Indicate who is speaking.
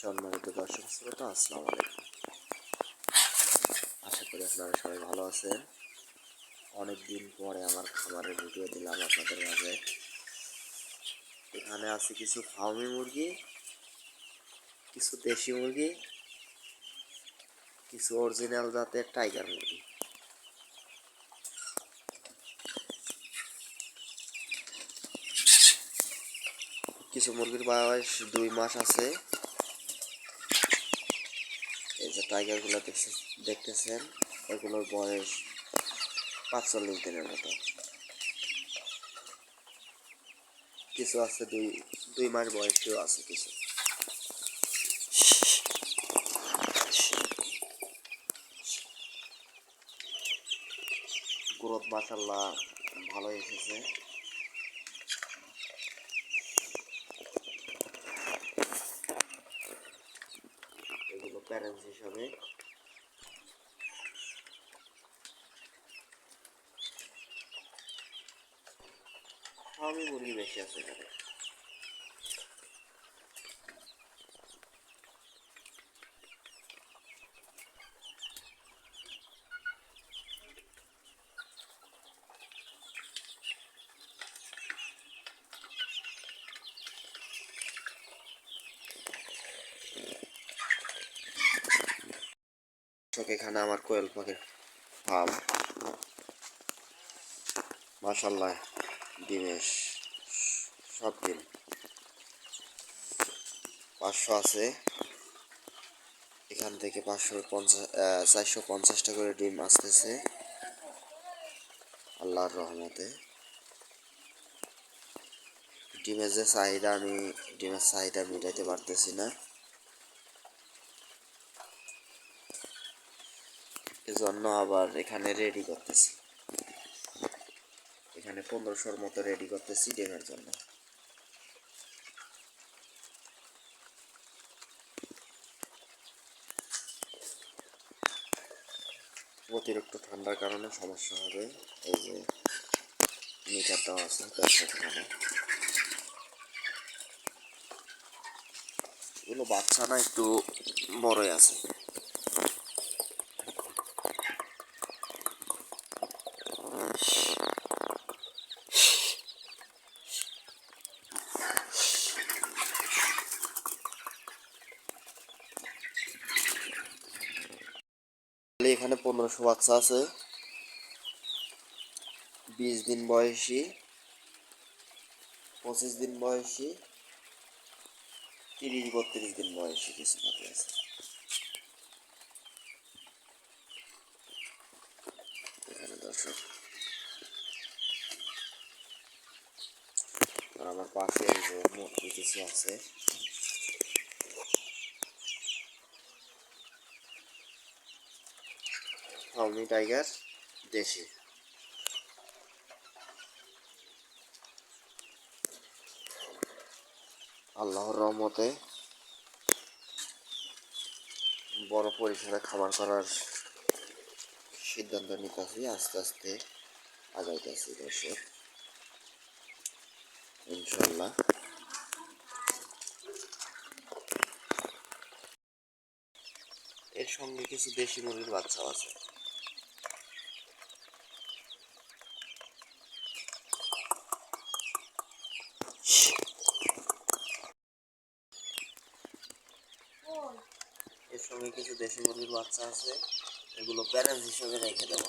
Speaker 1: সম্মানিত দর্শক শ্রোতা, আসসালামু আলাইকুম। আশা করি আপনারা সবাই ভালো আছেন। অনেক দিন পরে আমার খাবারের ভিডিও দিলাম আপনাদের মাঝে। এখানে আছে কিছু ফার্মি মুরগি, কিছু দেশি মুরগি, কিছু অরিজিনাল জাতের টাইগার মুরগি। কিছু মুরগির বয়স দুই মাস আছে। এই যে টাইগারগুলো দেখছে দেখতেছেন, এগুলোর বয়স পাঁচচল্লিশ দিনের মতো। কিছু আছে দুই দুই মাস বয়সীও আছে কিছু। গ্রোথ মাসাল্লাহ ভালো এসেছে। প্যারেন্টস হিসাবে আমি মুরগি বেশি আছে এখানে। দর্শক এখানে আমার কোয়েল পাখির ফার্ম মাসাল্লাহ ডিমেশ সব ডিম পাঁচশো আছে। এখান থেকে পাঁচশো পঞ্চাশ চারশো পঞ্চাশটা করে ডিম আসতেছে। আল্লাহর রহমতে। ডিমের যে চাহিদা আমি, ডিমের চাহিদা মেটাইতে পারতেছি না। এজন্য আবার এখানে রেডি করতেছি। এখানে পনেরোশোর মতো রেডি করতেছি ডিমের জন্য। অতিরিক্ত ঠান্ডার কারণে সমস্যা হবে। এই যে মিটারটাও আছে ব্যবসা এগুলো বাচ্চা না, একটু বড়ই আছে। এখানে পনেরোশো বাচ্চা আছে। বিশ দিন বয়সী, পঁচিশ দিন বয়সী, তিরিশ বত্রিশ দিন বয়সী কিছু পাখি আছে। এখানে দর্শক আমার পাশে মুরগি কিছু আছে ফাউমি টাইগার দেশি আল্লাহর রহমতে বড় পরিসরে খাবার করার সিদ্ধান্ত নিতেছি আস্তে আস্তে আগাইতেছি দর্শক ইনশাল্লাহ। এর সঙ্গে কিছু দেশি মুরগির বাচ্চাও আছে। এর সঙ্গে কিছু দেশি মুরগির বাচ্চা আছে। এগুলো প্যারেন্টস হিসেবে রেখে দেবো।